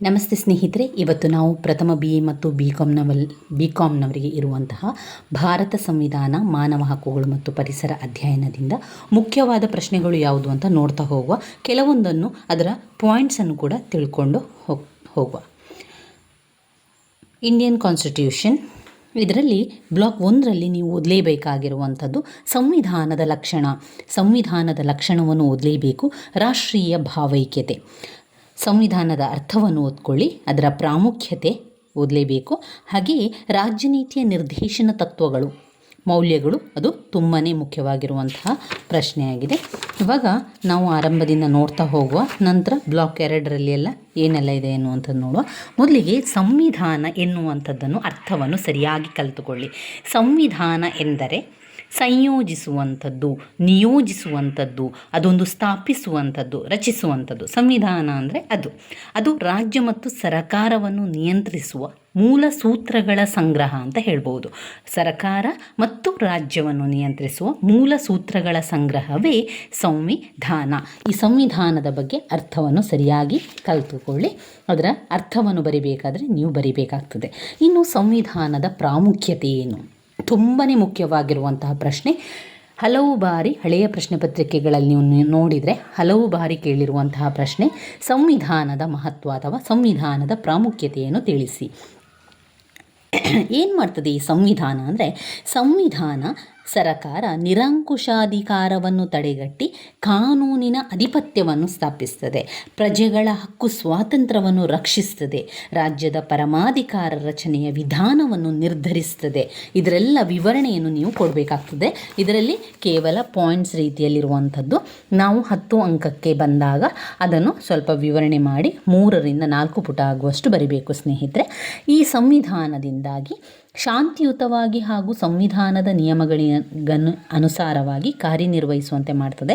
ನಮಸ್ತೆ ಸ್ನೇಹಿತರೆ, ಇವತ್ತು ನಾವು ಪ್ರಥಮ ಬಿ ಎ ಮತ್ತು ಬಿ ಕಾಮ್ನವಲ್ ಬಿ ಕಾಮ್ನವರಿಗೆ ಇರುವಂತಹ ಭಾರತ ಸಂವಿಧಾನ, ಮಾನವ ಹಕ್ಕುಗಳು ಮತ್ತು ಪರಿಸರ ಅಧ್ಯಯನದಿಂದ ಮುಖ್ಯವಾದ ಪ್ರಶ್ನೆಗಳು ಯಾವುದು ಅಂತ ನೋಡ್ತಾ ಹೋಗುವ ಕೆಲವೊಂದನ್ನು ಅದರ ಪಾಯಿಂಟ್ಸನ್ನು ಕೂಡ ತಿಳ್ಕೊಂಡು ಹೋಗ್, ಹೋಗುವ. ಇಂಡಿಯನ್ ಕಾನ್ಸ್ಟಿಟ್ಯೂಷನ್ ಇದರಲ್ಲಿ ಬ್ಲಾಕ್ ಒಂದರಲ್ಲಿ ನೀವು ಓದಲೇಬೇಕಾಗಿರುವಂಥದ್ದು ಸಂವಿಧಾನದ ಲಕ್ಷಣ. ಸಂವಿಧಾನದ ಲಕ್ಷಣವನ್ನು ಓದಲೇಬೇಕು. ರಾಷ್ಟ್ರೀಯ ಭಾವೈಕ್ಯತೆ. ಸಂವಿಧಾನದ ಅರ್ಥವನ್ನು ಓದ್ಕೊಳ್ಳಿ ಅದರ ಪ್ರಾಮುಖ್ಯತೆ ಓದಲೇಬೇಕು. ಹಾಗೆಯೇ ರಾಜ್ಯನೀತಿಯ ನಿರ್ದೇಶನ ತತ್ವಗಳು, ಮೌಲ್ಯಗಳು, ಅದು ತುಂಬಾ ಮುಖ್ಯವಾಗಿರುವಂತಹ ಪ್ರಶ್ನೆಯಾಗಿದೆ. ಇವಾಗ ನಾವು ಆರಂಭದಿಂದ ನೋಡ್ತಾ ಹೋಗುವ ನಂತರ ಬ್ಲಾಕ್ ಎರಡರಲ್ಲಿ ಎಲ್ಲ ಏನೆಲ್ಲ ಇದೆ ಎನ್ನುವಂಥದ್ದು ನೋಡುವ. ಮೊದಲಿಗೆ ಸಂವಿಧಾನ ಎನ್ನುವಂಥದ್ದನ್ನು ಅರ್ಥವನ್ನು ಸರಿಯಾಗಿ ಕಲಿತುಕೊಳ್ಳಿ. ಸಂವಿಧಾನ ಎಂದರೆ ಸಂಯೋಜಿಸುವಂಥದ್ದು, ನಿಯೋಜಿಸುವಂಥದ್ದು, ಅದೊಂದು ಸ್ಥಾಪಿಸುವಂಥದ್ದು, ರಚಿಸುವಂಥದ್ದು, ಸಂವಿಧಾನ ಅಂದರೆ ಅದು. ಅದು ರಾಜ್ಯ ಮತ್ತು ಸರಕಾರವನ್ನು ನಿಯಂತ್ರಿಸುವ ಮೂಲ ಸೂತ್ರಗಳ ಸಂಗ್ರಹ ಅಂತ ಹೇಳ್ಬೋದು. ಸರಕಾರ ಮತ್ತು ರಾಜ್ಯವನ್ನು ನಿಯಂತ್ರಿಸುವ ಮೂಲ ಸೂತ್ರಗಳ ಸಂಗ್ರಹವೇ ಸಂವಿಧಾನ. ಈ ಸಂವಿಧಾನದ ಬಗ್ಗೆ ಅರ್ಥವನ್ನು ಸರಿಯಾಗಿ ಕಲಿತುಕೊಳ್ಳಿ. ಅದರ ಅರ್ಥವನ್ನು ಬರಿಬೇಕಾದರೆ ನೀವು ಬರಿಬೇಕಾಗ್ತದೆ. ಇನ್ನು ಸಂವಿಧಾನದ ಪ್ರಾಮುಖ್ಯತೆ ಏನು? ತುಂಬಾ ಮುಖ್ಯವಾಗಿರುವಂತಹ ಪ್ರಶ್ನೆ. ಹಲವು ಬಾರಿ ಹಳೆಯ ಪ್ರಶ್ನೆ ಪತ್ರಿಕೆಗಳಲ್ಲಿ ನೀವು ನೋಡಿದರೆ ಹಲವು ಬಾರಿ ಕೇಳಿರುವಂತಹ ಪ್ರಶ್ನೆ, ಸಂವಿಧಾನದ ಮಹತ್ವ ಅಥವಾ ಸಂವಿಧಾನದ ಪ್ರಾಮುಖ್ಯತೆಯನ್ನು ತಿಳಿಸಿ. ಏನು ಮಾಡ್ತದೆ ಈ ಸಂವಿಧಾನ ಅಂದರೆ, ಸಂವಿಧಾನ ಸರಕಾರ ನಿರಂಕುಶಾಧಿಕಾರವನ್ನು ತಡೆಗಟ್ಟಿ ಕಾನೂನಿನ ಅಧಿಪತ್ಯವನ್ನು ಸ್ಥಾಪಿಸ್ತದೆ. ಪ್ರಜೆಗಳ ಹಕ್ಕು ಸ್ವಾತಂತ್ರ್ಯವನ್ನು ರಕ್ಷಿಸ್ತದೆ. ರಾಜ್ಯದ ಪರಮಾಧಿಕಾರ ರಚನೆಯ ವಿಧಾನವನ್ನು ನಿರ್ಧರಿಸ್ತದೆ. ಇದರೆಲ್ಲ ವಿವರಣೆಯನ್ನು ನೀವು ಕೊಡಬೇಕಾಗ್ತದೆ. ಇದರಲ್ಲಿ ಕೇವಲ ಪಾಯಿಂಟ್ಸ್ ರೀತಿಯಲ್ಲಿರುವಂಥದ್ದು. ನಾವು ಹತ್ತು ಅಂಕಕ್ಕೆ ಬಂದಾಗ ಅದನ್ನು ಸ್ವಲ್ಪ ವಿವರಣೆ ಮಾಡಿ ಮೂರರಿಂದ ನಾಲ್ಕು ಪುಟ ಆಗುವಷ್ಟು ಬರಿಬೇಕು ಸ್ನೇಹಿತರೆ. ಈ ಸಂವಿಧಾನದಿಂದಾಗಿ ಶಾಂತಿಯುತವಾಗಿ ಹಾಗೂ ಸಂವಿಧಾನದ ನಿಯಮಗಳಿಗನು ಅನುಸಾರವಾಗಿ ಕಾರ್ಯನಿರ್ವಹಿಸುವಂತೆ ಮಾಡ್ತದೆ.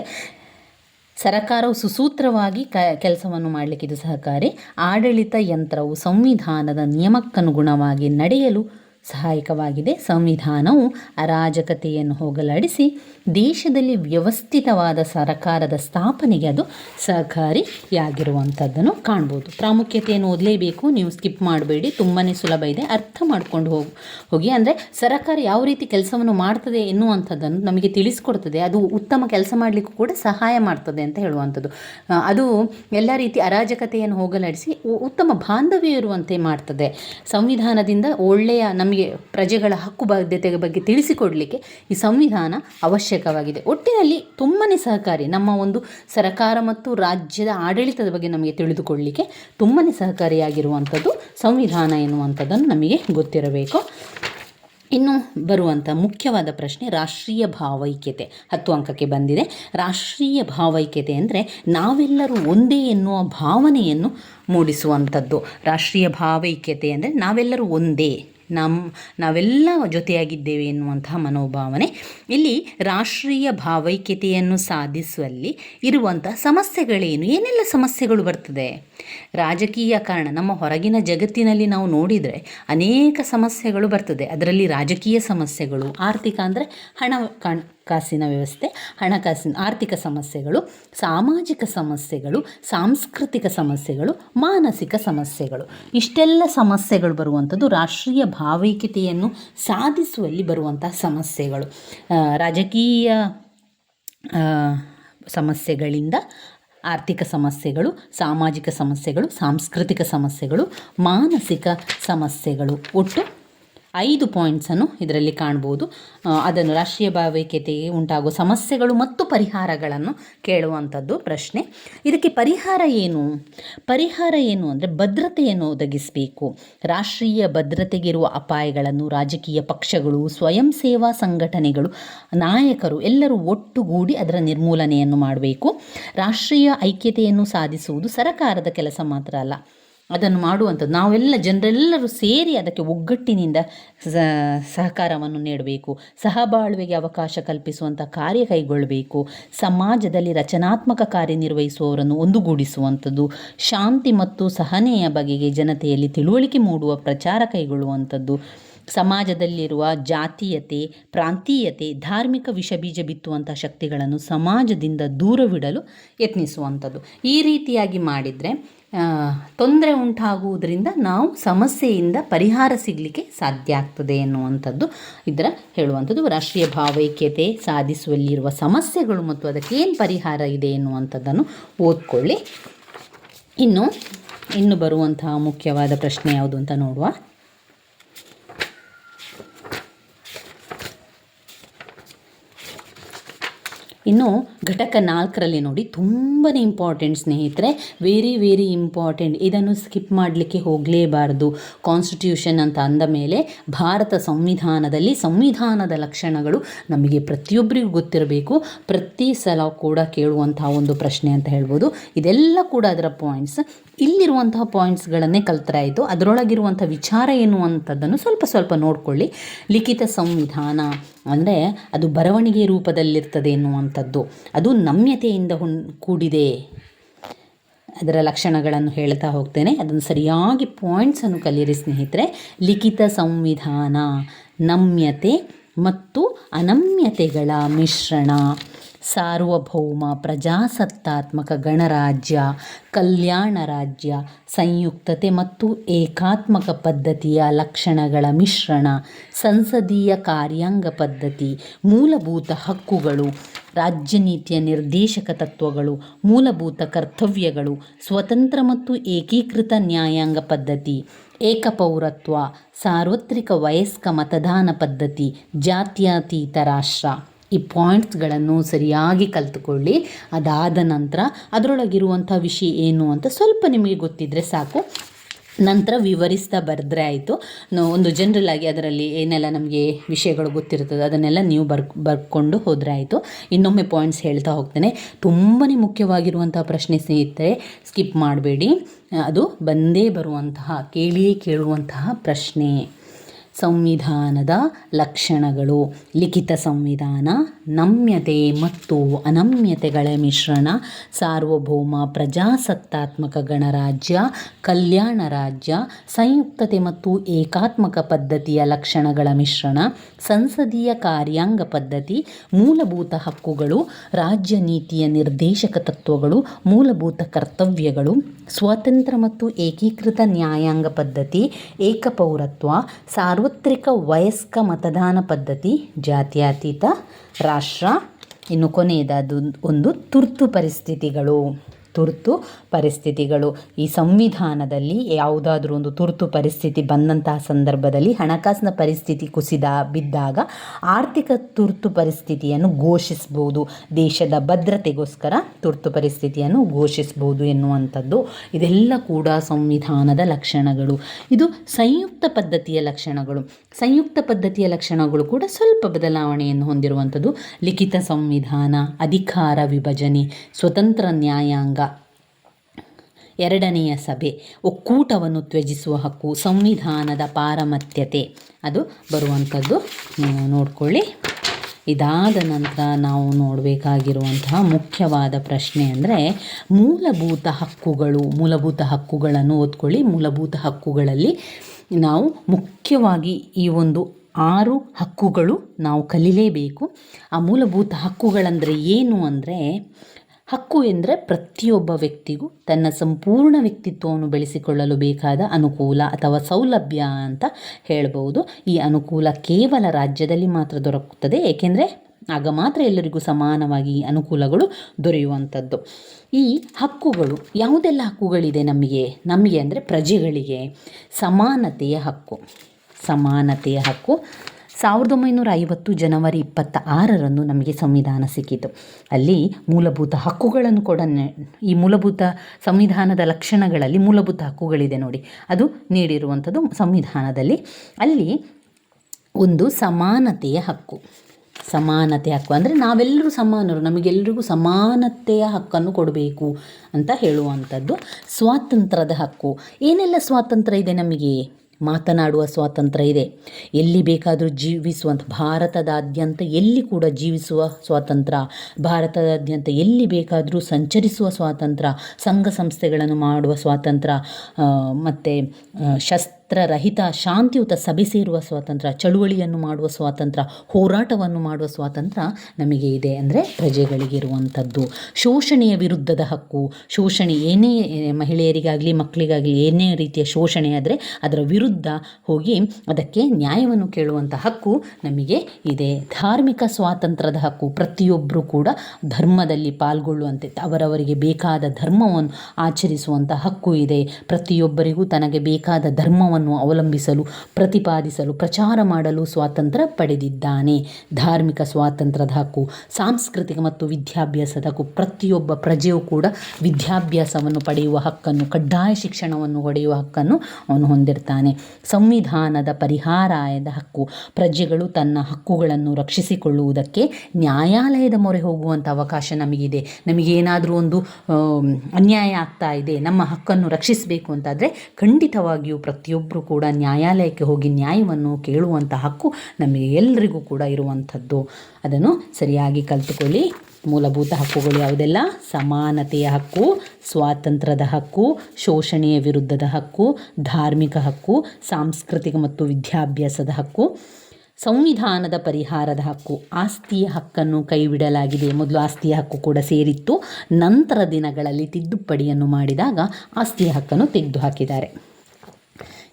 ಸರಕಾರವು ಸುಸೂತ್ರವಾಗಿ ಕ, ಕೆಲಸವನ್ನು ಮಾಡಲಿಕ್ಕೆ ಇದು ಸಹಕಾರಿ. ಆಡಳಿತ ಯಂತ್ರವು ಸಂವಿಧಾನದ ನಿಯಮಕ್ಕನುಗುಣವಾಗಿ ನಡೆಯಲು ಸಹಾಯಕವಾಗಿದೆ. ಸಂವಿಧಾನವು ಅರಾಜಕತೆಯನ್ನು ಹೋಗಲಾಡಿಸಿ ದೇಶದಲ್ಲಿ ವ್ಯವಸ್ಥಿತವಾದ ಸರಕಾರದ ಸ್ಥಾಪನೆಗೆ ಅದು ಸಹಕಾರಿಯಾಗಿರುವಂಥದ್ದನ್ನು ಕಾಣ್ಬೋದು. ಪ್ರಾಮುಖ್ಯತೆಯನ್ನು ಓದಲೇಬೇಕು, ನೀವು ಸ್ಕಿಪ್ ಮಾಡಬೇಡಿ ತುಂಬಾ ಸುಲಭ ಇದೆ, ಅರ್ಥ ಮಾಡ್ಕೊಂಡು ಹೋಗಿ ಹೋಗಿ. ಅಂದರೆ ಸರಕಾರ ಯಾವ ರೀತಿ ಕೆಲಸವನ್ನು ಮಾಡ್ತದೆ ಎನ್ನುವಂಥದ್ದನ್ನು ನಮಗೆ ತಿಳಿಸ್ಕೊಡ್ತದೆ. ಅದು ಉತ್ತಮ ಕೆಲಸ ಮಾಡಲಿಕ್ಕೂ ಕೂಡ ಸಹಾಯ ಮಾಡ್ತದೆ ಅಂತ ಹೇಳುವಂಥದ್ದು. ಅದು ಎಲ್ಲ ರೀತಿ ಅರಾಜಕತೆಯನ್ನು ಹೋಗಲಾಡಿಸಿ ಉತ್ತಮ ಬಾಂಧವ್ಯ ಇರುವಂತೆ ಮಾಡ್ತದೆ. ಸಂವಿಧಾನದಿಂದ ಒಳ್ಳೆಯ ನಮಗೆ ಪ್ರಜೆಗಳ ಹಕ್ಕು ಬಾಧ್ಯತೆಯ ಬಗ್ಗೆ ತಿಳಿಸಿಕೊಡಲಿಕ್ಕೆ ಈ ಸಂವಿಧಾನ ಅವಶ್ಯಕವಾಗಿದೆ ಒಟ್ಟಿನಲ್ಲಿ ತುಂಬಾ ಸಹಕಾರಿ ನಮ್ಮ ಒಂದು ಸರಕಾರ ಮತ್ತು ರಾಜ್ಯದ ಆಡಳಿತದ ಬಗ್ಗೆ ನಮಗೆ ತಿಳಿದುಕೊಳ್ಳಲಿಕ್ಕೆ ತುಂಬಾ ಸಹಕಾರಿಯಾಗಿರುವಂಥದ್ದು, ಸಂವಿಧಾನ ಎನ್ನುವಂಥದ್ದನ್ನು ನಮಗೆ ಗೊತ್ತಿರಬೇಕು. ಇನ್ನು ಬರುವಂಥ ಮುಖ್ಯವಾದ ಪ್ರಶ್ನೆ, ರಾಷ್ಟ್ರೀಯ ಭಾವೈಕ್ಯತೆ ಹತ್ತು ಅಂಕಕ್ಕೆ ಬಂದಿದೆ. ರಾಷ್ಟ್ರೀಯ ಭಾವೈಕ್ಯತೆ ಅಂದರೆ ನಾವೆಲ್ಲರೂ ಒಂದೇ ಎನ್ನುವ ಭಾವನೆಯನ್ನು ಮೂಡಿಸುವಂಥದ್ದು. ರಾಷ್ಟ್ರೀಯ ಭಾವೈಕ್ಯತೆ ಅಂದರೆ ನಾವೆಲ್ಲರೂ ಒಂದೇ. ನಮ್ಮ ನಾವೆಲ್ಲ ಜೊತೆಯಾಗಿದ್ದೇವೆ ಎನ್ನುವಂತಹ ಮನೋಭಾವನೆ. ಇಲ್ಲಿ ರಾಷ್ಟ್ರೀಯ ಭಾವೈಕ್ಯತೆಯನ್ನು ಸಾಧಿಸುವಲ್ಲಿ ಇರುವಂತಹ ಸಮಸ್ಯೆಗಳೇನು? ಏನೆಲ್ಲ ಸಮಸ್ಯೆಗಳು ಬರ್ತದೆ? ರಾಜಕೀಯ ಕಾರಣ, ನಮ್ಮ ಹೊರಗಿನ ಜಗತ್ತಿನಲ್ಲಿ ನಾವು ನೋಡಿದರೆ ಅನೇಕ ಸಮಸ್ಯೆಗಳು ಬರ್ತದೆ. ಅದರಲ್ಲಿ ರಾಜಕೀಯ ಸಮಸ್ಯೆಗಳು, ಆರ್ಥಿಕ ಅಂದರೆ ಹಣ, ಕಾಣ್ ಕಾಸಿನ ವ್ಯವಸ್ಥೆ, ಹಣಕಾಸಿನ ಆರ್ಥಿಕ ಸಮಸ್ಯೆಗಳು, ಸಾಮಾಜಿಕ ಸಮಸ್ಯೆಗಳು, ಸಾಂಸ್ಕೃತಿಕ ಸಮಸ್ಯೆಗಳು, ಮಾನಸಿಕ ಸಮಸ್ಯೆಗಳು. ಇಷ್ಟೆಲ್ಲ ಸಮಸ್ಯೆಗಳು ಬರುವಂಥದ್ದು ರಾಷ್ಟ್ರೀಯ ಭಾವೈಕ್ಯತೆಯನ್ನು ಸಾಧಿಸುವಲ್ಲಿ ಬರುವಂತಹ ಸಮಸ್ಯೆಗಳು. ರಾಜಕೀಯ ಸಮಸ್ಯೆಗಳಿಂದ ಆರ್ಥಿಕ ಸಮಸ್ಯೆಗಳು, ಸಾಮಾಜಿಕ ಸಮಸ್ಯೆಗಳು, ಸಾಂಸ್ಕೃತಿಕ ಸಮಸ್ಯೆಗಳು, ಮಾನಸಿಕ ಸಮಸ್ಯೆಗಳು. ಒಟ್ಟು ಐದು ಪಾಯಿಂಟ್ಸನ್ನು ಇದರಲ್ಲಿ ಕಾಣ್ಬೋದು. ಅದನ್ನು ರಾಷ್ಟ್ರೀಯ ಭಾವೈಕ್ಯತೆಗೆ ಉಂಟಾಗುವ ಸಮಸ್ಯೆಗಳು ಮತ್ತು ಪರಿಹಾರಗಳನ್ನು ಕೇಳುವಂಥದ್ದು ಪ್ರಶ್ನೆ. ಇದಕ್ಕೆ ಪರಿಹಾರ ಏನು? ಪರಿಹಾರ ಏನು ಅಂದರೆ ಭದ್ರತೆಯನ್ನು ಒದಗಿಸಬೇಕು. ರಾಷ್ಟ್ರೀಯ ಭದ್ರತೆಗಿರುವ ಅಪಾಯಗಳನ್ನು ರಾಜಕೀಯ ಪಕ್ಷಗಳು, ಸ್ವಯಂ ಸೇವಾ ಸಂಘಟನೆಗಳು, ನಾಯಕರು ಎಲ್ಲರೂ ಒಟ್ಟುಗೂಡಿ ಅದರ ನಿರ್ಮೂಲನೆಯನ್ನು ಮಾಡಬೇಕು. ರಾಷ್ಟ್ರೀಯ ಐಕ್ಯತೆಯನ್ನು ಸಾಧಿಸುವುದು ಸರಕಾರದ ಕೆಲಸ ಮಾತ್ರ ಅಲ್ಲ. ಅದನ್ನು ಮಾಡುವಂಥದ್ದು. ನಾವೆಲ್ಲ ಜನರೆಲ್ಲರೂ ಸೇರಿ ಅದಕ್ಕೆ ಒಗ್ಗಟ್ಟಿನಿಂದ ಸಹಕಾರವನ್ನು ನೀಡಬೇಕು. ಸಹಬಾಳ್ವೆಗೆ ಅವಕಾಶ ಕಲ್ಪಿಸುವಂಥ ಕಾರ್ಯ ಕೈಗೊಳ್ಳಬೇಕು. ಸಮಾಜದಲ್ಲಿ ರಚನಾತ್ಮಕ ಕಾರ್ಯನಿರ್ವಹಿಸುವವರನ್ನು ಒಂದುಗೂಡಿಸುವಂಥದ್ದು. ಶಾಂತಿ ಮತ್ತು ಸಹನೆಯ ಬಗೆಗೆ ಜನತೆಯಲ್ಲಿ ತಿಳುವಳಿಕೆ ಮೂಡುವ ಪ್ರಚಾರ ಕೈಗೊಳ್ಳುವಂಥದ್ದು. ಸಮಾಜದಲ್ಲಿರುವ ಜಾತೀಯತೆ, ಪ್ರಾಂತೀಯತೆ, ಧಾರ್ಮಿಕ ವಿಷಬೀಜ ಬಿತ್ತುವಂಥ ಶಕ್ತಿಗಳನ್ನು ಸಮಾಜದಿಂದ ದೂರವಿಡಲು ಯತ್ನಿಸುವಂಥದ್ದು. ಈ ರೀತಿಯಾಗಿ ಮಾಡಿದರೆ ತೊಂದರೆ ಉಂಟಾಗುವುದರಿಂದ ನಾವು ಸಮಸ್ಯೆಯಿಂದ ಪರಿಹಾರ ಸಿಗಲಿಕ್ಕೆ ಸಾಧ್ಯ ಆಗ್ತದೆ ಎನ್ನುವಂಥದ್ದು ಇದರ ಹೇಳುವಂಥದ್ದು. ರಾಷ್ಟ್ರೀಯ ಭಾವೈಕ್ಯತೆ ಸಾಧಿಸುವಲ್ಲಿರುವ ಸಮಸ್ಯೆಗಳು ಮತ್ತು ಅದಕ್ಕೆ ಏನು ಪರಿಹಾರ ಇದೆ ಎನ್ನುವಂಥದ್ದನ್ನು ಓದ್ಕೊಳ್ಳಿ. ಇನ್ನು ಇನ್ನು ಬರುವಂತಹ ಮುಖ್ಯವಾದ ಪ್ರಶ್ನೆ ಯಾವುದು ಅಂತ ನೋಡುವ. ಇನ್ನು ಘಟಕ ನಾಲ್ಕರಲ್ಲಿ ನೋಡಿ ತುಂಬಾ ಇಂಪಾರ್ಟೆಂಟ್ ಸ್ನೇಹಿತರೆ ವೆರಿ ವೆರಿ ಇಂಪಾರ್ಟೆಂಟ್ ಇದನ್ನು ಸ್ಕಿಪ್ ಮಾಡಲಿಕ್ಕೆ ಹೋಗಲೇಬಾರ್ದು. ಕಾನ್ಸ್ಟಿಟ್ಯೂಷನ್ ಅಂತ ಅಂದ ಮೇಲೆ ಭಾರತ ಸಂವಿಧಾನದಲ್ಲಿ ಸಂವಿಧಾನದ ಲಕ್ಷಣಗಳು ನಮಗೆ ಪ್ರತಿಯೊಬ್ಬರಿಗೂ ಗೊತ್ತಿರಬೇಕು. ಪ್ರತಿ ಸಲ ಕೂಡ ಕೇಳುವಂತಹ ಒಂದು ಪ್ರಶ್ನೆ ಅಂತ ಹೇಳ್ಬೋದು. ಇದೆಲ್ಲ ಕೂಡ ಅದರ ಪಾಯಿಂಟ್ಸ್ ಇಲ್ಲಿರುವಂತಹ ಪಾಯಿಂಟ್ಸ್ಗಳನ್ನೇ ಕಲ್ತರೆ ಆಯಿತು. ಅದರೊಳಗಿರುವಂಥ ವಿಚಾರ ಎನ್ನುವಂಥದ್ದನ್ನು ಸ್ವಲ್ಪ ಸ್ವಲ್ಪ ನೋಡಿಕೊಳ್ಳಿ. ಲಿಖಿತ ಸಂವಿಧಾನ. ಅಂದರೆ ಅದು ಬರವಣಿಗೆ ರೂಪದಲ್ಲಿರ್ತದೆ ಎನ್ನುವಂಥದ್ದು. ಅದು ನಮ್ಯತೆಯಿಂದ ಕೂಡಿದೆ. ಅದರ ಲಕ್ಷಣಗಳನ್ನು ಹೇಳ್ತಾ ಹೋಗ್ತೇನೆ. ಅದನ್ನು ಸರಿಯಾಗಿ ಪಾಯಿಂಟ್ಸನ್ನು ಕಲಿಯಿರಿ ಸ್ನೇಹಿತರೆ. ಲಿಖಿತ ಸಂವಿಧಾನ, ನಮ್ಯತೆ ಮತ್ತು ಅನಮ್ಯತೆಗಳ ಮಿಶ್ರಣ. ಸಾರ್ವಭೌಮ ಪ್ರಜಾಸತ್ತಾತ್ಮಕ ಗಣರಾಜ್ಯ, ಕಲ್ಯಾಣ ರಾಜ್ಯ, ಸಂಯುಕ್ತತೆ ಮತ್ತು ಏಕಾತ್ಮಕ ಪದ್ಧತಿಯ ಲಕ್ಷಣಗಳ ಮಿಶ್ರಣ, ಸಂಸದೀಯ ಕಾರ್ಯಾಂಗ ಪದ್ಧತಿ, ಮೂಲಭೂತ ಹಕ್ಕುಗಳು ರಾಜ್ಯ ನೀತಿಯ ನಿರ್ದೇಶಕ ತತ್ವಗಳು, ಮೂಲಭೂತ ಕರ್ತವ್ಯಗಳು, ಸ್ವತಂತ್ರ ಮತ್ತು ಏಕೀಕೃತ ನ್ಯಾಯಾಂಗ ಪದ್ಧತಿ, ಏಕಪೌರತ್ವ, ಸಾರ್ವತ್ರಿಕ ವಯಸ್ಕ ಮತದಾನ ಪದ್ಧತಿ, ಜಾತ್ಯತೀತ ರಾಷ್ಟ್ರ. ಈ ಪಾಯಿಂಟ್ಸ್ಗಳನ್ನು ಸರಿಯಾಗಿ ಕಲಿತುಕೊಳ್ಳಿ. ಅದಾದ ನಂತರ ಅದರೊಳಗಿರುವಂಥ ವಿಷಯ ಏನು ಅಂತ ಸ್ವಲ್ಪ ನಿಮಗೆ ಗೊತ್ತಿದ್ದರೆ ಸಾಕು. ನಂತರ ವಿವರಿಸ್ತಾ ಬರೆದ್ರೆ ಆಯಿತು. ಒಂದು ಜನರಲ್ ಆಗಿ ಅದರಲ್ಲಿ ಏನೆಲ್ಲ ನಮಗೆ ವಿಷಯಗಳು ಗೊತ್ತಿರ್ತದೆ ಅದನ್ನೆಲ್ಲ ನೀವು ಬರ್ ಬರ್ಕೊಂಡು ಹೋದರೆ ಆಯಿತು. ಇನ್ನೊಮ್ಮೆ ಪಾಯಿಂಟ್ಸ್ ಹೇಳ್ತಾ ಹೋಗ್ತೇನೆ. ತುಂಬಾ ಮುಖ್ಯವಾಗಿರುವಂತಹ ಪ್ರಶ್ನೆ ಸ್ನೇಹಿತರೆ ಸ್ಕಿಪ್ ಮಾಡಬೇಡಿ. ಅದು ಬಂದೇ ಬರುವಂತಹ, ಕೇಳಿಯೇ ಕೇಳುವಂತಹ ಪ್ರಶ್ನೆ. ಸಂವಿಧಾನದ ಲಕ್ಷಣಗಳು. ಲಿಖಿತ ಸಂವಿಧಾನ, ನಮ್ಯತೆ ಮತ್ತು ಅನಮ್ಯತೆಗಳ ಮಿಶ್ರಣ, ಸಾರ್ವಭೌಮ ಪ್ರಜಾಸತ್ತಾತ್ಮಕ ಗಣರಾಜ್ಯ, ಕಲ್ಯಾಣ ರಾಜ್ಯ, ಸಂಯುಕ್ತತೆ ಮತ್ತು ಏಕಾತ್ಮಕ ಪದ್ಧತಿಯ ಲಕ್ಷಣಗಳ ಮಿಶ್ರಣ, ಸಂಸದೀಯ ಕಾರ್ಯಾಂಗ ಪದ್ಧತಿ, ಮೂಲಭೂತ ಹಕ್ಕುಗಳು, ರಾಜ್ಯ ನೀತಿಯ ನಿರ್ದೇಶಕ ತತ್ವಗಳು, ಮೂಲಭೂತ ಕರ್ತವ್ಯಗಳು, ಸ್ವಾತಂತ್ರ್ಯ ಮತ್ತು ಏಕೀಕೃತ ನ್ಯಾಯಾಂಗ ಪದ್ಧತಿ, ಏಕಪೌರತ್ವ ಸಾರ್ವತ್ರಿಕ ವಯಸ್ಕ ಮತದಾನ ಪದ್ಧತಿ ಜಾತ್ಯತೀತ ರಾಷ್ಟ್ರ ಇನ್ನು ಕೊನೆಯದಾದ ಒಂದು ತುರ್ತು ಪರಿಸ್ಥಿತಿಗಳು. ತುರ್ತು ಪರಿಸ್ಥಿತಿಗಳು. ಈ ಸಂವಿಧಾನದಲ್ಲಿ ಯಾವುದಾದ್ರೂ ಒಂದು ತುರ್ತು ಪರಿಸ್ಥಿತಿ ಬಂದಂತಹ ಸಂದರ್ಭದಲ್ಲಿ ಹಣಕಾಸಿನ ಪರಿಸ್ಥಿತಿ ಕುಸಿದ, ಬಿದ್ದಾಗ ಆರ್ಥಿಕ ತುರ್ತು ಪರಿಸ್ಥಿತಿಯನ್ನು ಘೋಷಿಸ್ಬೋದು. ದೇಶದ ಭದ್ರತೆಗೋಸ್ಕರ ತುರ್ತು ಪರಿಸ್ಥಿತಿಯನ್ನು ಘೋಷಿಸ್ಬೋದು ಎನ್ನುವಂಥದ್ದು. ಇದೆಲ್ಲ ಕೂಡ ಸಂವಿಧಾನದ ಲಕ್ಷಣಗಳು. ಇದು ಸಂಯುಕ್ತ ಪದ್ಧತಿಯ ಲಕ್ಷಣಗಳು. ಸಂಯುಕ್ತ ಪದ್ಧತಿಯ ಲಕ್ಷಣಗಳು ಕೂಡ ಸ್ವಲ್ಪ ಬದಲಾವಣೆಯನ್ನು ಹೊಂದಿರುವಂಥದ್ದು. ಲಿಖಿತ ಸಂವಿಧಾನ, ಅಧಿಕಾರ ವಿಭಜನೆ, ಸ್ವತಂತ್ರ ನ್ಯಾಯಾಂಗ ಎರಡನೆಯ ಸಭೆ. ಒಕ್ಕೂಟವನ್ನು ತ್ಯಜಿಸುವ ಹಕ್ಕು, ಸಂವಿಧಾನದ ಪಾರಮತ್ಯತೆ. ಅದು ಬರುವಂಥದ್ದು ನೀವು ನೋಡ್ಕೊಳ್ಳಿ. ಇದಾದ ನಂತರ ನಾವು ನೋಡಬೇಕಾಗಿರುವಂತಹ ಮುಖ್ಯವಾದ ಪ್ರಶ್ನೆ ಅಂದರೆ ಮೂಲಭೂತ ಹಕ್ಕುಗಳು, ಮೂಲಭೂತ ಹಕ್ಕುಗಳನ್ನು ಓದ್ಕೊಳ್ಳಿ. ಮೂಲಭೂತ ಹಕ್ಕುಗಳಲ್ಲಿ ನಾವು ಮುಖ್ಯವಾಗಿ ಈ ಒಂದು ಆರು ಹಕ್ಕುಗಳು ನಾವು ಕಲಿಲೇಬೇಕು. ಆ ಮೂಲಭೂತ ಹಕ್ಕುಗಳಂದರೆ ಏನು ಅಂದರೆ ಹಕ್ಕು ಎಂದರೆ ಪ್ರತಿಯೊಬ್ಬ ವ್ಯಕ್ತಿಗೂ ತನ್ನ ಸಂಪೂರ್ಣ ವ್ಯಕ್ತಿತ್ವವನ್ನು ಬೆಳೆಸಿಕೊಳ್ಳಲು ಬೇಕಾದ ಅನುಕೂಲ ಅಥವಾ ಸೌಲಭ್ಯ ಅಂತ ಹೇಳಬಹುದು ಈ ಅನುಕೂಲ ಕೇವಲ ರಾಜ್ಯದಲ್ಲಿ ಮಾತ್ರ ದೊರಕುತ್ತದೆ, ಏಕೆಂದರೆ ಆಗ ಮಾತ್ರ ಎಲ್ಲರಿಗೂ ಸಮಾನವಾಗಿ ಅನುಕೂಲಗಳು ದೊರೆಯುವಂಥದ್ದು. ಈ ಹಕ್ಕುಗಳು, ಯಾವುದೆಲ್ಲ ಹಕ್ಕುಗಳಿದೆ ನಮಗೆ? ನಮಗೆ ಅಂದರೆ ಪ್ರಜೆಗಳಿಗೆ ಸಮಾನತೆಯ ಹಕ್ಕು. ಸಮಾನತೆಯ ಹಕ್ಕು. ಸಾವಿರದ ಒಂಬೈನೂರ ಐವತ್ತು ಜನವರಿ ಇಪ್ಪತ್ತ ಆರರಂದು ನಮಗೆ ಸಂವಿಧಾನ ಸಿಕ್ಕಿತು. ಅಲ್ಲಿ ಮೂಲಭೂತ ಹಕ್ಕುಗಳನ್ನು ಕೂಡ ಈ ಮೂಲಭೂತ ಸಂವಿಧಾನದ ಲಕ್ಷಣಗಳಲ್ಲಿ ಮೂಲಭೂತ ಹಕ್ಕುಗಳಿದೆ ನೋಡಿ. ಅದು ನೀಡಿರುವಂಥದ್ದು ಸಂವಿಧಾನದಲ್ಲಿ. ಅಲ್ಲಿ ಒಂದು ಸಮಾನತೆಯ ಹಕ್ಕು. ಸಮಾನತೆ ಹಕ್ಕು ಅಂದರೆ ನಾವೆಲ್ಲರೂ ಸಮಾನರು ನಮಗೆಲ್ಲರಿಗೂ ಸಮಾನತೆಯ ಹಕ್ಕನ್ನು ಕೊಡಬೇಕು ಅಂತ ಹೇಳುವಂಥದ್ದು. ಸ್ವಾತಂತ್ರ್ಯದ ಹಕ್ಕು. ಏನೆಲ್ಲ ಸ್ವಾತಂತ್ರ್ಯ ಇದೆ ನಮಗೆ? ಮಾತನಾಡುವ ಸ್ವಾತಂತ್ರ್ಯ ಇದೆ. ಎಲ್ಲಿ ಬೇಕಾದರೂ ಜೀವಿಸುವಂಥ ಭಾರತದಾದ್ಯಂತ ಎಲ್ಲಿ ಕೂಡ ಜೀವಿಸುವ ಸ್ವಾತಂತ್ರ್ಯ, ಭಾರತದಾದ್ಯಂತ ಎಲ್ಲಿ ಬೇಕಾದರೂ ಸಂಚರಿಸುವ ಸ್ವಾತಂತ್ರ್ಯ, ಸಂಘ ಸಂಸ್ಥೆಗಳನ್ನು ಮಾಡುವ ಸ್ವಾತಂತ್ರ್ಯ ಮತ್ತು ಶಸ್ ಶಸ್ತ್ರರಹಿತ ಶಾಂತಿಯುತ ಸಭೆ ಸೇರುವ ಸ್ವಾತಂತ್ರ್ಯ, ಚಳುವಳಿಯನ್ನು ಮಾಡುವ ಸ್ವಾತಂತ್ರ್ಯ, ಹೋರಾಟವನ್ನು ಮಾಡುವ ಸ್ವಾತಂತ್ರ್ಯ ನಮಗೆ ಇದೆ ಅಂದರೆ ಪ್ರಜೆಗಳಿಗಿರುವಂಥದ್ದು ಶೋಷಣೆಯ ವಿರುದ್ಧದ ಹಕ್ಕು, ಶೋಷಣೆ ಏನೇ ಮಹಿಳೆಯರಿಗಾಗಲಿ, ಮಕ್ಕಳಿಗಾಗಲಿ, ಏನೇ ರೀತಿಯ ಶೋಷಣೆ ಆದರೆ ಅದರ ವಿರುದ್ಧ ಹೋಗಿ ಅದಕ್ಕೆ ನ್ಯಾಯವನ್ನು ಕೇಳುವಂಥ ಹಕ್ಕು ನಮಗೆ ಇದೆ. ಧಾರ್ಮಿಕ ಸ್ವಾತಂತ್ರ್ಯದ ಹಕ್ಕು ಪ್ರತಿಯೊಬ್ಬರೂ ಕೂಡ ಧರ್ಮದಲ್ಲಿ ಪಾಲ್ಗೊಳ್ಳುವಂತೆ, ಅವರವರಿಗೆ ಬೇಕಾದ ಧರ್ಮವನ್ನು ಆಚರಿಸುವಂಥ ಹಕ್ಕು ಇದೆ. ಪ್ರತಿಯೊಬ್ಬರಿಗೂ ತನಗೆ ಬೇಕಾದ ಧರ್ಮವನ್ನು ಅವಲಂಬಿಸಲು, ಪ್ರತಿಪಾದಿಸಲು, ಪ್ರಚಾರ ಮಾಡಲು ಸ್ವಾತಂತ್ರ್ಯ ಪಡೆದಿದ್ದಾನೆ. ಧಾರ್ಮಿಕ ಸ್ವಾತಂತ್ರ್ಯದ ಹಕ್ಕು, ಸಾಂಸ್ಕೃತಿಕ ಮತ್ತು ವಿದ್ಯಾಭ್ಯಾಸದ ಹಕ್ಕು, ಪ್ರತಿಯೊಬ್ಬ ಪ್ರಜೆಯೂ ಕೂಡ ವಿದ್ಯಾಭ್ಯಾಸವನ್ನು ಪಡೆಯುವ ಹಕ್ಕನ್ನು, ಕಡ್ಡಾಯ ಶಿಕ್ಷಣವನ್ನು ಪಡೆಯುವ ಹಕ್ಕನ್ನು ಅವನು ಹೊಂದಿರ್ತಾನೆ. ಸಂವಿಧಾನದ ಪರಿಹಾರಾಯದ ಹಕ್ಕು, ಪ್ರಜೆಗಳು ತನ್ನ ಹಕ್ಕುಗಳನ್ನು ರಕ್ಷಿಸಿಕೊಳ್ಳುವುದಕ್ಕೆ ನ್ಯಾಯಾಲಯದ ಮೊರೆ ಹೋಗುವಂಥ ಅವಕಾಶ ನಮಗಿದೆ. ನಮಗೇನಾದರೂ ಒಂದು ಅನ್ಯಾಯ ಆಗ್ತಾ ಇದೆ, ನಮ್ಮ ಹಕ್ಕನ್ನು ರಕ್ಷಿಸಬೇಕು ಅಂತಾದರೆ ಖಂಡಿತವಾಗಿಯೂ ಪ್ರತಿಯೊಬ್ಬರು ಕೂಡ ನ್ಯಾಯಾಲಯಕ್ಕೆ ಹೋಗಿ ನ್ಯಾಯವನ್ನು ಕೇಳುವಂಥ ಹಕ್ಕು ನಮಗೆ ಎಲ್ಲರಿಗೂ ಕೂಡ ಇರುವಂಥದ್ದು. ಅದನ್ನು ಸರಿಯಾಗಿ ಕಲಿತುಕೊಳ್ಳಿ. ಮೂಲಭೂತ ಹಕ್ಕುಗಳು ಯಾವುದೆಲ್ಲ? ಸಮಾನತೆಯ ಹಕ್ಕು, ಸ್ವಾತಂತ್ರ್ಯದ ಹಕ್ಕು, ಶೋಷಣೆಯ ವಿರುದ್ಧದ ಹಕ್ಕು, ಧಾರ್ಮಿಕ ಹಕ್ಕು, ಸಾಂಸ್ಕೃತಿಕ ಮತ್ತು ವಿದ್ಯಾಭ್ಯಾಸದ ಹಕ್ಕು, ಸಂವಿಧಾನದ ಪರಿಹಾರದ ಹಕ್ಕು, ಆಸ್ತಿಯ ಹಕ್ಕನ್ನು ಕೈಬಿಡಲಾಗಿದೆ. ಮೊದಲು ಆಸ್ತಿಯ ಹಕ್ಕು ಕೂಡ ಸೇರಿತ್ತು. ನಂತರ ದಿನಗಳಲ್ಲಿ ತಿದ್ದುಪಡಿಯನ್ನು ಮಾಡಿದಾಗ ಆಸ್ತಿಯ ಹಕ್ಕನ್ನು ತೆಗೆದುಹಾಕಿದ್ದಾರೆ.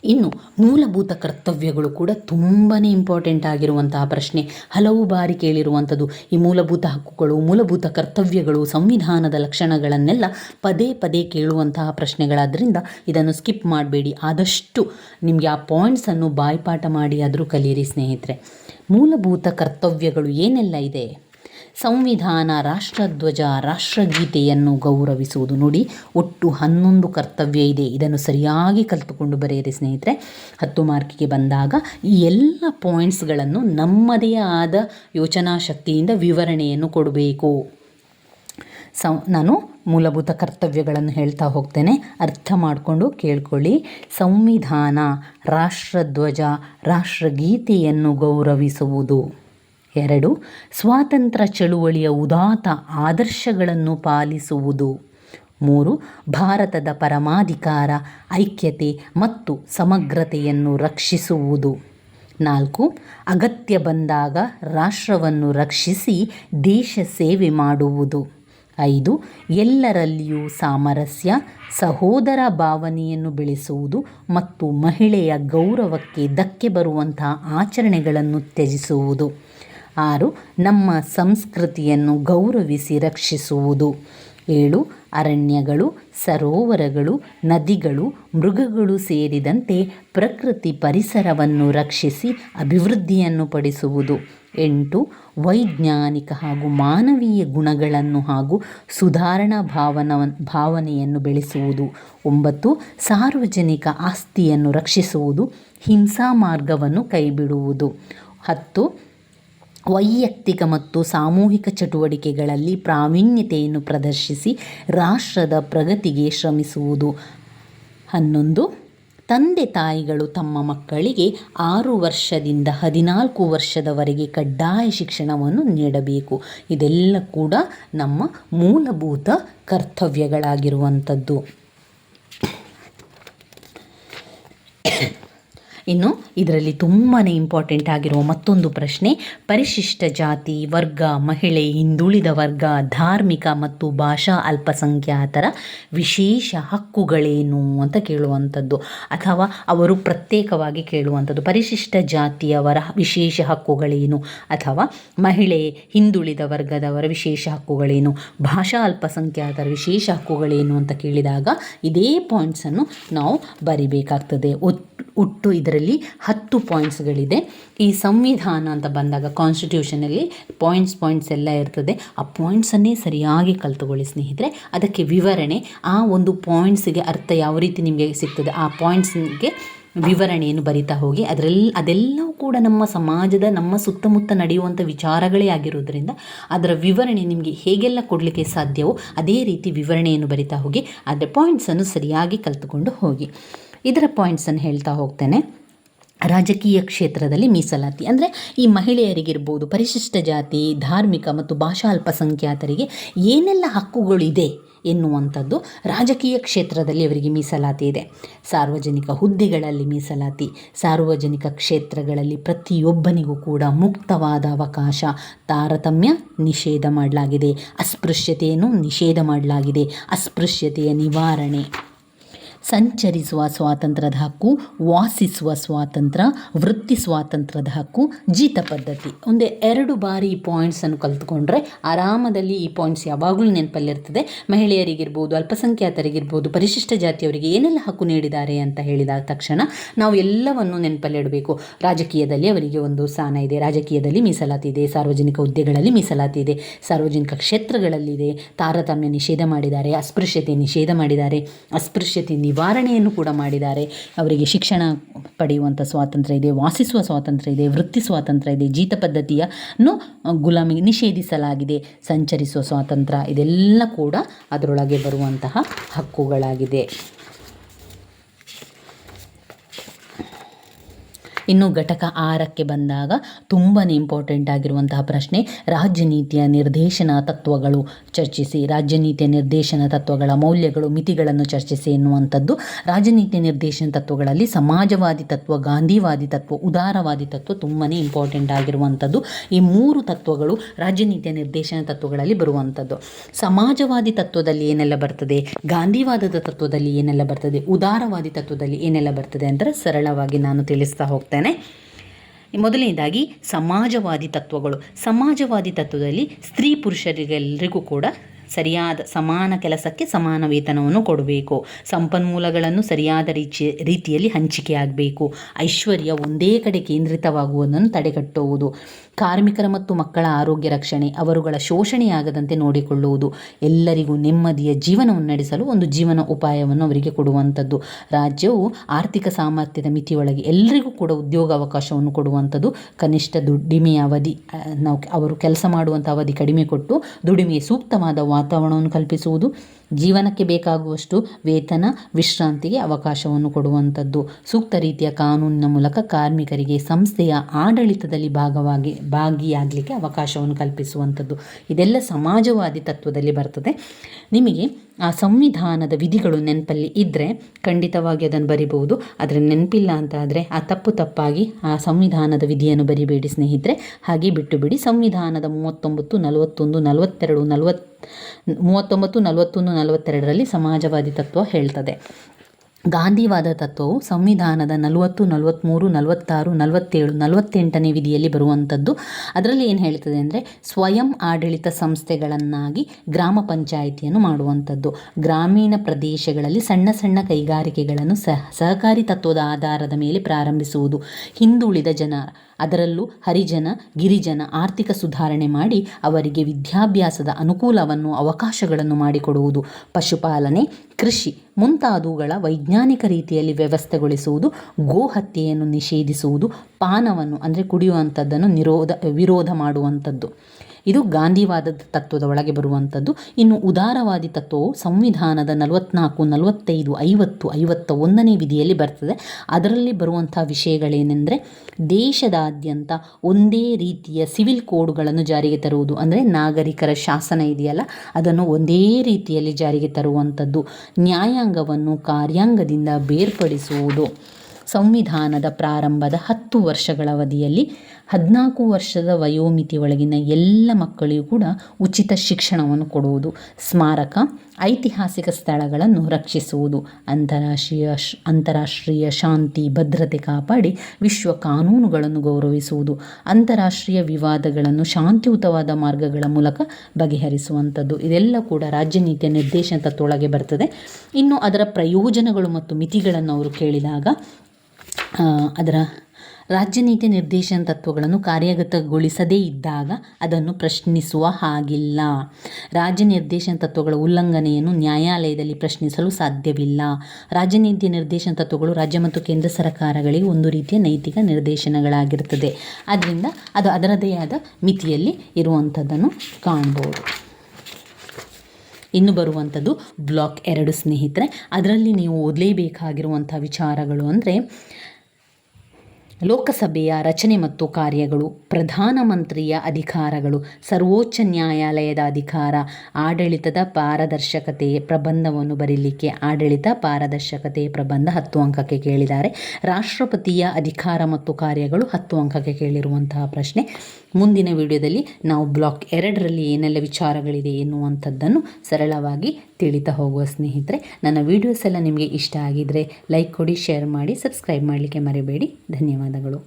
ಇನ್ನು ಮೂಲಭೂತ ಕರ್ತವ್ಯಗಳು ಕೂಡ ತುಂಬಾ ಇಂಪಾರ್ಟೆಂಟ್ ಆಗಿರುವಂತಹ ಪ್ರಶ್ನೆ. ಹಲವು ಬಾರಿ ಕೇಳಿರುವಂಥದ್ದು ಈ ಮೂಲಭೂತ ಹಕ್ಕುಗಳು, ಮೂಲಭೂತ ಕರ್ತವ್ಯಗಳು, ಸಂವಿಧಾನದ ಲಕ್ಷಣಗಳನ್ನೆಲ್ಲ ಪದೇ ಪದೇ ಕೇಳುವಂತಹ ಪ್ರಶ್ನೆಗಳಾದ್ದರಿಂದ ಇದನ್ನು ಸ್ಕಿಪ್ ಮಾಡಬೇಡಿ. ಆದಷ್ಟು ನಿಮಗೆ ಆ ಪಾಯಿಂಟ್ಸನ್ನು ಬಾಯ್ಪಾಠ ಮಾಡಿ ಆದರೂ ಕಲಿಯಿರಿ ಸ್ನೇಹಿತರೆ. ಮೂಲಭೂತ ಕರ್ತವ್ಯಗಳು ಏನೆಲ್ಲ ಇದೆ? ಸಂವಿಧಾನ, ರಾಷ್ಟ್ರಧ್ವಜ, ರಾಷ್ಟ್ರಗೀತೆಯನ್ನು ಗೌರವಿಸುವುದು ನೋಡಿ ಒಟ್ಟು ಹನ್ನೊಂದು ಕರ್ತವ್ಯ ಇದೆ. ಇದನ್ನು ಸರಿಯಾಗಿ ಕಲಿತುಕೊಂಡು ಬರೆಯಿರಿ ಸ್ನೇಹಿತರೆ. ಹತ್ತು ಮಾರ್ಕಿಗೆ ಬಂದಾಗ ಈ ಎಲ್ಲ ಪಾಯಿಂಟ್ಸ್ಗಳನ್ನು ನಮ್ಮದೇ ಆದ ಯೋಚನಾ ಶಕ್ತಿಯಿಂದ ವಿವರಣೆಯನ್ನು ಕೊಡಬೇಕು. ಸಂ, ನಾನು ಮೂಲಭೂತ ಕರ್ತವ್ಯಗಳನ್ನು ಹೇಳ್ತಾ ಹೋಗ್ತೇನೆ. ಅರ್ಥ ಮಾಡಿಕೊಂಡು ಕೇಳ್ಕೊಳ್ಳಿ. ಸಂವಿಧಾನ, ರಾಷ್ಟ್ರಧ್ವಜ, ರಾಷ್ಟ್ರಗೀತೆಯನ್ನು ಗೌರವಿಸುವುದು. ಎರಡು, ಸ್ವಾತಂತ್ರ್ಯ ಚಳುವಳಿಯ ಉದಾತ್ತ ಆದರ್ಶಗಳನ್ನು ಪಾಲಿಸುವುದು. ಮೂರು, ಭಾರತದ ಪರಮಾಧಿಕಾರ, ಐಕ್ಯತೆ ಮತ್ತು ಸಮಗ್ರತೆಯನ್ನು ರಕ್ಷಿಸುವುದು. ನಾಲ್ಕು, ಅಗತ್ಯ ಬಂದಾಗ ರಾಷ್ಟ್ರವನ್ನು ರಕ್ಷಿಸಿ ದೇಶ ಸೇವೆ ಮಾಡುವುದು. ಐದು, ಎಲ್ಲರಲ್ಲಿಯೂ ಸಾಮರಸ್ಯ, ಸಹೋದರ ಭಾವನೆಯನ್ನು ಬೆಳೆಸುವುದು ಮತ್ತು ಮಹಿಳೆಯ ಗೌರವಕ್ಕೆ ಧಕ್ಕೆ ಬರುವಂತಹ ಆಚರಣೆಗಳನ್ನು ತ್ಯಜಿಸುವುದು. ಆರು, ನಮ್ಮ ಸಂಸ್ಕೃತಿಯನ್ನು ಗೌರವಿಸಿ ರಕ್ಷಿಸುವುದು. ಏಳು, ಅರಣ್ಯಗಳು, ಸರೋವರಗಳು, ನದಿಗಳು, ಮೃಗಗಳು ಸೇರಿದಂತೆ ಪ್ರಕೃತಿ ಪರಿಸರವನ್ನು ರಕ್ಷಿಸಿ ಅಭಿವೃದ್ಧಿಯನ್ನು ಪಡಿಸುವುದು. ಎಂಟು, ವೈಜ್ಞಾನಿಕ ಹಾಗೂ ಮಾನವೀಯ ಗುಣಗಳನ್ನು ಹಾಗೂ ಸುಧಾರಣಾ ಭಾವನ ಭಾವನೆಯನ್ನು ಬೆಳೆಸುವುದು. ಒಂಬತ್ತು, ಸಾರ್ವಜನಿಕ ಆಸ್ತಿಯನ್ನು ರಕ್ಷಿಸುವುದು ಹಿಂಸಾ ಮಾರ್ಗವನ್ನು ಕೈಬಿಡುವುದು. ಹತ್ತು ವೈಯಕ್ತಿಕ ಮತ್ತು ಸಾಮೂಹಿಕ ಚಟುವಟಿಕೆಗಳಲ್ಲಿ ಪ್ರಾವೀಣ್ಯತೆಯನ್ನು ಪ್ರದರ್ಶಿಸಿ ರಾಷ್ಟ್ರದ ಪ್ರಗತಿಗೆ ಶ್ರಮಿಸುವುದು. ಹನ್ನೊಂದು, ತಂದೆ ತಾಯಿಗಳು ತಮ್ಮ ಮಕ್ಕಳಿಗೆ ಆರು ವರ್ಷದಿಂದ ಹದಿನಾಲ್ಕು ವರ್ಷದವರೆಗೆ ಕಡ್ಡಾಯ ಶಿಕ್ಷಣವನ್ನು ನೀಡಬೇಕು. ಇದೆಲ್ಲ ಕೂಡ ನಮ್ಮ ಮೂಲಭೂತ ಕರ್ತವ್ಯಗಳಾಗಿರುವಂಥದ್ದು. ಇನ್ನು ಇದರಲ್ಲಿ ತುಂಬಾ ಇಂಪಾರ್ಟೆಂಟ್ ಆಗಿರುವ ಮತ್ತೊಂದು ಪ್ರಶ್ನೆ, ಪರಿಶಿಷ್ಟ ಜಾತಿ, ವರ್ಗ, ಮಹಿಳೆ, ಹಿಂದುಳಿದ ವರ್ಗ, ಧಾರ್ಮಿಕ ಮತ್ತು ಭಾಷಾ ಅಲ್ಪಸಂಖ್ಯಾತರ ವಿಶೇಷ ಹಕ್ಕುಗಳೇನು ಅಂತ ಕೇಳುವಂಥದ್ದು. ಅಥವಾ ಅವರು ಪ್ರತ್ಯೇಕವಾಗಿ ಕೇಳುವಂಥದ್ದು, ಪರಿಶಿಷ್ಟ ಜಾತಿಯವರ ವಿಶೇಷ ಹಕ್ಕುಗಳೇನು? ಅಥವಾ ಮಹಿಳೆ, ಹಿಂದುಳಿದ ವರ್ಗದವರ ವಿಶೇಷ ಹಕ್ಕುಗಳೇನು? ಭಾಷಾ ಅಲ್ಪಸಂಖ್ಯಾತರ ವಿಶೇಷ ಹಕ್ಕುಗಳೇನು ಅಂತ ಕೇಳಿದಾಗ, ಇದೇ ಪಾಯಿಂಟ್ಸನ್ನು ನಾವು ಬರಿಬೇಕಾಗ್ತದೆ. ಒಟ್ಟು ಒಟ್ಟು ಇದರಲ್ಲಿ ಹತ್ತು ಪಾಯಿಂಟ್ಸ್ಗಳಿದೆ ಈ ಸಂವಿಧಾನ ಅಂತ ಬಂದಾಗ ಕಾನ್ಸ್ಟಿಟ್ಯೂಷನಲ್ಲಿ ಪಾಯಿಂಟ್ಸ್ ಪಾಯಿಂಟ್ಸ್ ಎಲ್ಲ ಇರ್ತದೆ. ಆ ಪಾಯಿಂಟ್ಸನ್ನೇ ಸರಿಯಾಗಿ ಕಲ್ತುಕೊಳ್ಳಿ ಸ್ನೇಹಿತರೆ. ಅದಕ್ಕೆ ವಿವರಣೆ, ಆ ಒಂದು ಪಾಯಿಂಟ್ಸ್ಗೆ ಅರ್ಥ ಯಾವ ರೀತಿ ನಿಮಗೆ ಸಿಗ್ತದೆ, ಆ ಪಾಯಿಂಟ್ಸ್ಗೆ ವಿವರಣೆಯನ್ನು ಬರಿತಾ ಹೋಗಿ. ಅದರಲ್ಲಿ ಅದೆಲ್ಲವೂ ಕೂಡ ನಮ್ಮ ಸಮಾಜದ, ನಮ್ಮ ಸುತ್ತಮುತ್ತ ನಡೆಯುವಂಥ ವಿಚಾರಗಳೇ ಆಗಿರೋದ್ರಿಂದ ಅದರ ವಿವರಣೆ ನಿಮಗೆ ಹೇಗೆಲ್ಲ ಕೊಡಲಿಕ್ಕೆ ಸಾಧ್ಯವೋ ಅದೇ ರೀತಿ ವಿವರಣೆಯನ್ನು ಬರಿತಾ ಹೋಗಿ, ಅದರ ಪಾಯಿಂಟ್ಸನ್ನು ಸರಿಯಾಗಿ ಕಲಿತುಕೊಂಡು ಹೋಗಿ. ಇದರ ಪಾಯಿಂಟ್ಸನ್ನು ಹೇಳ್ತಾ ಹೋಗ್ತೇನೆ. ರಾಜಕೀಯ ಕ್ಷೇತ್ರದಲ್ಲಿ ಮೀಸಲಾತಿ. ಅಂದರೆ ಈ ಮಹಿಳೆಯರಿಗಿರ್ಬೋದು, ಪರಿಶಿಷ್ಟ ಜಾತಿ, ಧಾರ್ಮಿಕ ಮತ್ತು ಭಾಷಾ ಅಲ್ಪಸಂಖ್ಯಾತರಿಗೆ ಏನೆಲ್ಲ ಹಕ್ಕುಗಳಿದೆ ಎನ್ನುವಂಥದ್ದು ರಾಜಕೀಯ ಕ್ಷೇತ್ರದಲ್ಲಿ ಅವರಿಗೆ ಮೀಸಲಾತಿ ಇದೆ. ಸಾರ್ವಜನಿಕ ಹುದ್ದೆಗಳಲ್ಲಿ ಮೀಸಲಾತಿ, ಸಾರ್ವಜನಿಕ ಕ್ಷೇತ್ರಗಳಲ್ಲಿ ಪ್ರತಿಯೊಬ್ಬನಿಗೂ ಕೂಡ ಮುಕ್ತವಾದ ಅವಕಾಶ, ತಾರತಮ್ಯ ನಿಷೇಧ ಮಾಡಲಾಗಿದೆ. ಅಸ್ಪೃಶ್ಯತೆಯನ್ನು ನಿಷೇಧ ಮಾಡಲಾಗಿದೆ. ಅಸ್ಪೃಶ್ಯತೆಯ ನಿವಾರಣೆ. ಸಂಚರಿಸುವ ಸ್ವಾತಂತ್ರ್ಯದ ಹಕ್ಕು, ವಾಸಿಸುವ ಸ್ವಾತಂತ್ರ್ಯ, ವೃತ್ತಿ ಸ್ವಾತಂತ್ರ್ಯದ ಹಕ್ಕು, ಜೀತ ಪದ್ಧತಿ. ಒಂದೇ ಎರಡು ಬಾರಿ ಈ ಪಾಯಿಂಟ್ಸನ್ನು ಕಲ್ತ್ಕೊಂಡ್ರೆ ಆರಾಮದಲ್ಲಿ ಈ ಪಾಯಿಂಟ್ಸ್ ಯಾವಾಗಲೂ ನೆನಪಲ್ಲಿರ್ತದೆ. ಮಹಿಳೆಯರಿಗಿರ್ಬೋದು, ಅಲ್ಪಸಂಖ್ಯಾತರಿಗಿರ್ಬೋದು, ಪರಿಶಿಷ್ಟ ಜಾತಿಯವರಿಗೆ ಏನೆಲ್ಲ ಹಕ್ಕು ನೀಡಿದ್ದಾರೆ ಅಂತ ಹೇಳಿದ ತಕ್ಷಣ ನಾವು ಎಲ್ಲವನ್ನು ನೆನಪಲ್ಲಿಡಬೇಕು. ರಾಜಕೀಯದಲ್ಲಿ ಅವರಿಗೆ ಒಂದು ಸ್ಥಾನ ಇದೆ. ರಾಜಕೀಯದಲ್ಲಿ ಮೀಸಲಾತಿ ಇದೆ. ಸಾರ್ವಜನಿಕ ಹುದ್ದೆಗಳಲ್ಲಿ ಮೀಸಲಾತಿ ಇದೆ. ಸಾರ್ವಜನಿಕ ಕ್ಷೇತ್ರಗಳಲ್ಲಿದೆ. ತಾರತಮ್ಯ ನಿಷೇಧ ಮಾಡಿದ್ದಾರೆ. ಅಸ್ಪೃಶ್ಯತೆ ನಿಷೇಧ ಮಾಡಿದ್ದಾರೆ. ಅಸ್ಪೃಶ್ಯತೆ ನಿವಾರಣೆಯನ್ನು ಕೂಡ ಮಾಡಿದ್ದಾರೆ. ಅವರಿಗೆ ಶಿಕ್ಷಣ ಪಡೆಯುವಂಥ ಸ್ವಾತಂತ್ರ್ಯ ಇದೆ, ವಾಸಿಸುವ ಸ್ವಾತಂತ್ರ್ಯ ಇದೆ, ವೃತ್ತಿ ಸ್ವಾತಂತ್ರ್ಯ ಇದೆ, ಜೀತ ಪದ್ಧತಿಯನ್ನು ಗುಲಾಮಿ ನಿಷೇಧಿಸಲಾಗಿದೆ, ಸಂಚರಿಸುವ ಸ್ವಾತಂತ್ರ್ಯ ಇದೆಲ್ಲ ಕೂಡ ಅದರೊಳಗೆ ಬರುವಂತಹ ಹಕ್ಕುಗಳಾಗಿದೆ. ಇನ್ನು ಘಟಕ ಆರಕ್ಕೆ ಬಂದಾಗ ತುಂಬಾ ಇಂಪಾರ್ಟೆಂಟ್ ಆಗಿರುವಂತಹ ಪ್ರಶ್ನೆ, ರಾಜ್ಯ ನೀತಿಯ ನಿರ್ದೇಶನ ತತ್ವಗಳು ಚರ್ಚಿಸಿ. ರಾಜ್ಯ ನೀತಿಯ ನಿರ್ದೇಶನ ತತ್ವಗಳ ಮೌಲ್ಯಗಳು, ಮಿತಿಗಳನ್ನು ಚರ್ಚಿಸಿ ಎನ್ನುವಂಥದ್ದು. ರಾಜನೀತಿಯ ನಿರ್ದೇಶನ ತತ್ವಗಳಲ್ಲಿ ಸಮಾಜವಾದಿ ತತ್ವ, ಗಾಂಧಿವಾದಿ ತತ್ವ, ಉದಾರವಾದಿ ತತ್ವ ತುಂಬಾ ಇಂಪಾರ್ಟೆಂಟ್ ಆಗಿರುವಂಥದ್ದು. ಈ ಮೂರು ತತ್ವಗಳು ರಾಜ್ಯನೀತಿಯ ನಿರ್ದೇಶನ ತತ್ವಗಳಲ್ಲಿ ಬರುವಂಥದ್ದು. ಸಮಾಜವಾದಿ ತತ್ವದಲ್ಲಿ ಏನೆಲ್ಲ ಬರ್ತದೆ? ಗಾಂಧಿವಾದದ ತತ್ವದಲ್ಲಿ ಏನೆಲ್ಲ ಬರ್ತದೆ? ಉದಾರವಾದಿ ತತ್ವದಲ್ಲಿ ಏನೆಲ್ಲ ಬರ್ತದೆ? ಅಂದರೆ ಸರಳವಾಗಿ ನಾನು ತಿಳಿಸ್ತಾ ಹೋಗ್ತೇನೆ. ಮೊದಲನೇದಾಗಿ ಸಮಾಜವಾದಿ ತತ್ವಗಳು. ಸಮಾಜವಾದಿ ತತ್ವದಲ್ಲಿ ಸ್ತ್ರೀ ಪುರುಷರಿಗೆಲ್ಲರಿಗೂ ಕೂಡ ಸರಿಯಾದ ಸಮಾನ ಕೆಲಸಕ್ಕೆ ಸಮಾನ ವೇತನವನ್ನು ಕೊಡಬೇಕು. ಸಂಪನ್ಮೂಲಗಳನ್ನು ಸರಿಯಾದ ರೀತಿ ರೀತಿಯಲ್ಲಿ ಹಂಚಿಕೆ ಆಗಬೇಕು. ಐಶ್ವರ್ಯ ಒಂದೇ ಕಡೆ ಕೇಂದ್ರಿತವಾಗುವುದನ್ನು ತಡೆಗಟ್ಟುವುದು. ಕಾರ್ಮಿಕರ ಮತ್ತು ಮಕ್ಕಳ ಆರೋಗ್ಯ ರಕ್ಷಣೆ, ಅವರುಗಳ ಶೋಷಣೆಯಾಗದಂತೆ ನೋಡಿಕೊಳ್ಳುವುದು, ಎಲ್ಲರಿಗೂ ನೆಮ್ಮದಿಯ ಜೀವನವನ್ನು ನಡೆಸಲು ಒಂದು ಜೀವನ ಉಪಾಯವನ್ನು ಅವರಿಗೆ ಕೊಡುವಂಥದ್ದು. ರಾಜ್ಯವು ಆರ್ಥಿಕ ಸಾಮರ್ಥ್ಯದ ಮಿತಿಯೊಳಗೆ ಎಲ್ಲರಿಗೂ ಕೂಡ ಉದ್ಯೋಗ ಅವಕಾಶವನ್ನು ಕೊಡುವಂಥದ್ದು. ಕನಿಷ್ಠ ದುಡಿಮೆಯ ಅವಧಿ ನಾವು ಅವರು ಕೆಲಸ ಮಾಡುವಂಥ ಅವಧಿ ಕಡಿಮೆ ಕೊಟ್ಟು ದುಡಿಮೆಗೆ ಸೂಕ್ತವಾದ ವಾತಾವರಣವನ್ನು ಕಲ್ಪಿಸುವುದು. ಜೀವನಕ್ಕೆ ಬೇಕಾಗುವಷ್ಟು ವೇತನ, ವಿಶ್ರಾಂತಿಗೆ ಅವಕಾಶವನ್ನು ಕೊಡುವಂಥದ್ದು. ಸೂಕ್ತ ರೀತಿಯ ಕಾನೂನಿನ ಮೂಲಕ ಕಾರ್ಮಿಕರಿಗೆ ಸಂಸ್ಥೆಯ ಆಡಳಿತದಲ್ಲಿ ಭಾಗವಾಗಿ ಭಾಗಿಯಾಗಲಿಕ್ಕೆ ಅವಕಾಶವನ್ನು ಕಲ್ಪಿಸುವಂಥದ್ದು. ಇದೆಲ್ಲ ಸಮಾಜವಾದಿ ತತ್ವದಲ್ಲಿ ಬರ್ತದೆ. ನಿಮಗೆ ಆ ಸಂವಿಧಾನದ ವಿಧಿಗಳು ನೆನಪಲ್ಲಿ ಇದ್ದರೆ ಖಂಡಿತವಾಗಿ ಅದನ್ನು ಬರಿಬಹುದು. ಆದರೆ ನೆನಪಿಲ್ಲ ಅಂತ ಆದರೆ ಆ ತಪ್ಪು ತಪ್ಪಾಗಿ ಆ ಸಂವಿಧಾನದ ವಿಧಿಯನ್ನು ಬರಿಬೇಡಿ ಸ್ನೇಹಿತರೆ. ಹಾಗೆ ಬಿಟ್ಟು ಬಿಡಿ ಸಂವಿಧಾನದ ಮೂವತ್ತೊಂಬತ್ತು, ನಲವತ್ತೊಂದು, ನಲವತ್ತೆರಡು, ನಲವತ್ತು, ಮೂವತ್ತೊಂಬತ್ತು, ನಲವತ್ತೊಂದು, ನಲವತ್ತೆರಡರಲ್ಲಿ ಸಮಾಜವಾದಿ ತತ್ವ ಹೇಳ್ತದೆ. ಗಾಂಧಿವಾದ ತತ್ವವು ಸಂವಿಧಾನದ ನಲವತ್ತು ನಲವತ್ತ್ಮೂರು ನಲವತ್ತಾರು, ನಲವತ್ತೇಳು, ನಲವತ್ತೆಂಟನೇ ವಿಧಿಯಲ್ಲಿ ಬರುವಂಥದ್ದು. ಅದರಲ್ಲಿ ಏನು ಹೇಳ್ತದೆ ಅಂದರೆ ಸ್ವಯಂ ಆಡಳಿತ ಸಂಸ್ಥೆಗಳನ್ನಾಗಿ ಗ್ರಾಮ ಪಂಚಾಯಿತಿಯನ್ನು ಮಾಡುವಂಥದ್ದು. ಗ್ರಾಮೀಣ ಪ್ರದೇಶಗಳಲ್ಲಿ ಸಣ್ಣ ಸಣ್ಣ ಕೈಗಾರಿಕೆಗಳನ್ನು ಸಹ, ಸಹಕಾರಿ ತತ್ವದ ಆಧಾರದ ಮೇಲೆ ಪ್ರಾರಂಭಿಸುವುದು. ಹಿಂದುಳಿದ ಜನ ಅದರಲ್ಲೂ ಹರಿಜನ, ಗಿರಿಜನ ಆರ್ಥಿಕ ಸುಧಾರಣೆ ಮಾಡಿ ಅವರಿಗೆ ವಿದ್ಯಾಭ್ಯಾಸದ ಅನುಕೂಲವನ್ನು, ಅವಕಾಶಗಳನ್ನು ಮಾಡಿಕೊಡುವುದು. ಪಶುಪಾಲನೆ, ಕೃಷಿ ಮುಂತಾದವುಗಳ ವೈಜ್ಞಾನಿಕ ರೀತಿಯಲ್ಲಿ ವ್ಯವಸ್ಥೆಗೊಳಿಸುವುದು, ಗೋಹತ್ಯೆಯನ್ನು ನಿಷೇಧಿಸುವುದು, ಪಾನವನ್ನು ಅಂದರೆ ಕುಡಿಯುವಂಥದ್ದನ್ನು ನಿರೋಧ, ವಿರೋಧ ಮಾಡುವಂಥದ್ದು. ಇದು ಗಾಂಧಿವಾದದ ತತ್ವದ ಒಳಗೆ ಬರುವಂಥದ್ದು. ಇನ್ನು ಉದಾರವಾದಿ ತತ್ವವು ಸಂವಿಧಾನದ ನಲವತ್ನಾಲ್ಕು, ನಲವತ್ತೈದು, ಐವತ್ತು ಐವತ್ತ ಒಂದನೇ ವಿಧಿಯಲ್ಲಿ ಬರ್ತದೆ. ಅದರಲ್ಲಿ ಬರುವಂಥ ವಿಷಯಗಳೇನೆಂದರೆ ದೇಶದಾದ್ಯಂತ ಒಂದೇ ರೀತಿಯ ಸಿವಿಲ್ ಕೋಡ್ಗಳನ್ನು ಜಾರಿಗೆ ತರುವುದು. ಅಂದರೆ ನಾಗರಿಕರ ಶಾಸನ ಇದೆಯಲ್ಲ, ಅದನ್ನು ಒಂದೇ ರೀತಿಯಲ್ಲಿ ಜಾರಿಗೆ ತರುವಂಥದ್ದು. ನ್ಯಾಯಾಂಗವನ್ನು ಕಾರ್ಯಾಂಗದಿಂದ ಬೇರ್ಪಡಿಸುವುದು. ಸಂವಿಧಾನದ ಪ್ರಾರಂಭದ ಹತ್ತು ವರ್ಷಗಳ ಅವಧಿಯಲ್ಲಿ ಹದಿನಾಲ್ಕು ವರ್ಷದ ವಯೋಮಿತಿ ಒಳಗಿನ ಎಲ್ಲ ಮಕ್ಕಳಿಗೂ ಕೂಡ ಉಚಿತ ಶಿಕ್ಷಣವನ್ನು ಕೊಡುವುದು. ಸ್ಮಾರಕ, ಐತಿಹಾಸಿಕ ಸ್ಥಳಗಳನ್ನು ರಕ್ಷಿಸುವುದು. ಅಂತಾರಾಷ್ಟ್ರೀಯ ಅಂತಾರಾಷ್ಟ್ರೀಯ ಶಾಂತಿ, ಭದ್ರತೆ ಕಾಪಾಡಿ ವಿಶ್ವ ಕಾನೂನುಗಳನ್ನು ಗೌರವಿಸುವುದು. ಅಂತಾರಾಷ್ಟ್ರೀಯ ವಿವಾದಗಳನ್ನು ಶಾಂತಿಯುತವಾದ ಮಾರ್ಗಗಳ ಮೂಲಕ ಬಗೆಹರಿಸುವಂಥದ್ದು. ಇದೆಲ್ಲ ಕೂಡ ರಾಜ್ಯ ನೀತಿಯ ನಿರ್ದೇಶನ ತತ್ವೊಳಗೆ ಬರ್ತದೆ. ಇನ್ನು ಅದರ ಪ್ರಯೋಜನಗಳು ಮತ್ತು ಮಿತಿಗಳನ್ನು ಅವರು ಕೇಳಿದಾಗ ಅದರ ರಾಜ್ಯ ನೀತಿ ನಿರ್ದೇಶನ ತತ್ವಗಳನ್ನು ಕಾರ್ಯಗತಗೊಳಿಸದೇ ಇದ್ದಾಗ ಅದನ್ನು ಪ್ರಶ್ನಿಸುವ ಹಾಗಿಲ್ಲ. ರಾಜ್ಯ ನಿರ್ದೇಶನ ತತ್ವಗಳ ಉಲ್ಲಂಘನೆಯನ್ನು ನ್ಯಾಯಾಲಯದಲ್ಲಿ ಪ್ರಶ್ನಿಸಲು ಸಾಧ್ಯವಿಲ್ಲ. ರಾಜ್ಯ ನೀತಿ ನಿರ್ದೇಶನ ತತ್ವಗಳು ರಾಜ್ಯ ಮತ್ತು ಕೇಂದ್ರ ಸರ್ಕಾರಗಳಿಗೆ ಒಂದು ರೀತಿಯ ನೈತಿಕ ನಿರ್ದೇಶನಗಳಾಗಿರ್ತದೆ ಆದ್ದರಿಂದ ಅದು ಅದರದೇ ಆದ ಮಿತಿಯಲ್ಲಿ ಇರುವಂಥದ್ದನ್ನು ಕಾಣ್ಬೋದು. ಇನ್ನು ಬರುವಂಥದ್ದು ಬ್ಲಾಕ್ ಎರಡು ಸ್ನೇಹಿತರೆ, ಅದರಲ್ಲಿ ನೀವು ಓದಲೇಬೇಕಾಗಿರುವಂಥ ವಿಚಾರಗಳು ಅಂದರೆ ಲೋಕಸಭೆಯ ರಚನೆ ಮತ್ತು ಕಾರ್ಯಗಳು ಪ್ರಧಾನಮಂತ್ರಿಯ ಅಧಿಕಾರಗಳು, ಸರ್ವೋಚ್ಚ ನ್ಯಾಯಾಲಯದ ಅಧಿಕಾರ, ಆಡಳಿತದ ಪಾರದರ್ಶಕತೆ ಪ್ರಬಂಧವನ್ನು ಬರೀಲಿಕ್ಕೆ ಆಡಳಿತ ಪಾರದರ್ಶಕತೆ ಪ್ರಬಂಧ ಹತ್ತು ಅಂಕಕ್ಕೆ ಕೇಳಿದ್ದಾರೆ. ರಾಷ್ಟ್ರಪತಿಯ ಅಧಿಕಾರ ಮತ್ತು ಕಾರ್ಯಗಳು ಹತ್ತು ಅಂಕಕ್ಕೆ ಕೇಳಿರುವಂತಹ ಪ್ರಶ್ನೆ. ಮುಂದಿನ ವಿಡಿಯೋದಲ್ಲಿ ನಾವು ಬ್ಲಾಕ್ ಎರಡರಲ್ಲಿ ಏನೆಲ್ಲ ವಿಚಾರಗಳಿದೆ ಎನ್ನುವಂಥದ್ದನ್ನು ಸರಳವಾಗಿ ತಿಳಿತಾ ಹೋಗುವ ಸ್ನೇಹಿತರೆ, ನನ್ನ ವಿಡಿಯೋಸ್ ಎಲ್ಲ ನಿಮಗೆ ಇಷ್ಟ ಆಗಿದ್ದರೆ ಲೈಕ್ ಕೊಡಿ, ಶೇರ್ ಮಾಡಿ, ಸಬ್ಸ್ಕ್ರೈಬ್ ಮಾಡಲಿಕ್ಕೆ ಮರಿಬೇಡಿ. ಧನ್ಯವಾದಗಳು